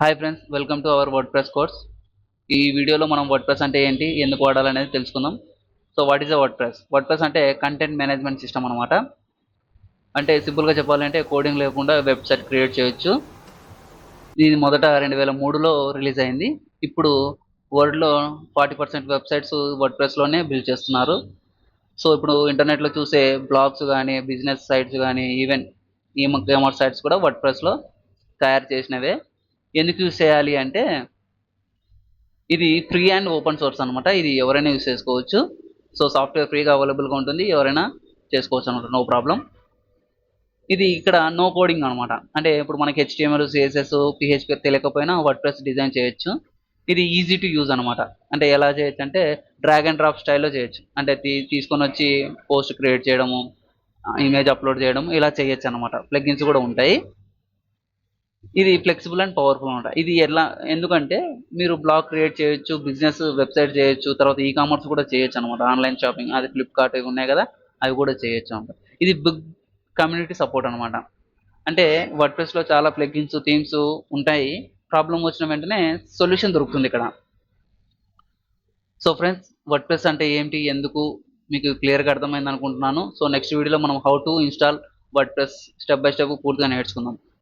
Hi friends welcome to our WordPress course ఈ వీడియోలో మనం వర్డ్ ప్రెస్ అంటే ఏంటి ఎందుకు వాడాలనేది తెలుసుకుందాం. So what is a WordPress WordPress అంటే కంటెంట్ మేనేజ్మెంట్ సిస్టమ్ అనమాట అంటే సింపుల్గా చెప్పాలంటే కోడింగ్ లేకుండా వెబ్సైట్ క్రియేట్ చేయొచ్చు. ఇది మొదట రెండు వేల మూడులో రిలీజ్ అయింది. ఇప్పుడు వరల్డ్లో ఫార్టీ పర్సెంట్ వెబ్సైట్స్ వర్డ్ ప్రెస్లోనే బిల్డ్ చేస్తున్నారు. సో ఇప్పుడు ఇంటర్నెట్లో చూసే బ్లాగ్స్ కానీ బిజినెస్ సైట్స్ కానీ ఈవెన్ ఈ కామర్స్ సైట్స్ కూడా వర్డ్ ప్రెస్లో తయారు చేసినవే. ఎందుకు యూజ్ చేయాలి అంటే ఇది ఫ్రీ అండ్ ఓపెన్ సోర్స్ అనమాట ఇది ఎవరైనా యూజ్ చేసుకోవచ్చు. సో సాఫ్ట్వేర్ ఫ్రీగా అవైలబుల్గా ఉంటుంది. ఎవరైనా చేసుకోవచ్చు అనమాట నో ప్రాబ్లం ఇది ఇక్కడ నో కోడింగ్ అనమాట అంటే ఇప్పుడు మనకి హెచ్టిఎంఎల్ సిఎస్ఎస్ పిహెచ్పి తెలియకపోయినా వర్డ్ ప్రెస్ డిజైన్ చేయొచ్చు. ఇది ఈజీ టు యూజ్ అనమాట అంటే ఎలా చేయొచ్చు అంటే డ్రాగ్ అండ్ డ్రాప్ స్టైల్లో చేయొచ్చు. అంటే తీసుకొని వచ్చి పోస్ట్ క్రియేట్ చేయడము ఇమేజ్ అప్లోడ్ చేయడం ఇలా చేయొచ్చు అనమాట ప్లగ్గిన్స్ కూడా ఉంటాయి. ఇది ఫ్లెక్సిబుల్ అండ్ పవర్ఫుల్ అనమాట. ఇది ఎలా ఎందుకంటే మీరు బ్లాగ్ క్రియేట్ చేయొచ్చు బిజినెస్ వెబ్సైట్ చేయొచ్చు తర్వాత ఈ కామర్స్ కూడా చేయొచ్చు అనమాట. ఆన్లైన్ షాపింగ్ అది ఫ్లిప్కార్ట్ ఇవి ఉన్నాయి కదా అవి కూడా చేయొచ్చు అనమాట. ఇది బిగ్ కమ్యూనిటీ సపోర్ట్ అనమాట. అంటే వర్డ్ప్రెస్లో చాలా ప్లగిన్స్ థీమ్స్ ఉంటాయి. ప్రాబ్లం వచ్చిన వెంటనే సొల్యూషన్ దొరుకుతుంది ఇక్కడ. సో ఫ్రెండ్స్ వర్డ్ప్రెస్ అంటే ఏంటి ఎందుకు మీకు క్లియర్గా అర్థమైంది అనుకుంటున్నాను. సో నెక్స్ట్ వీడియోలో మనం how to install word step by step పూర్తిగా నేర్చుకుందాం.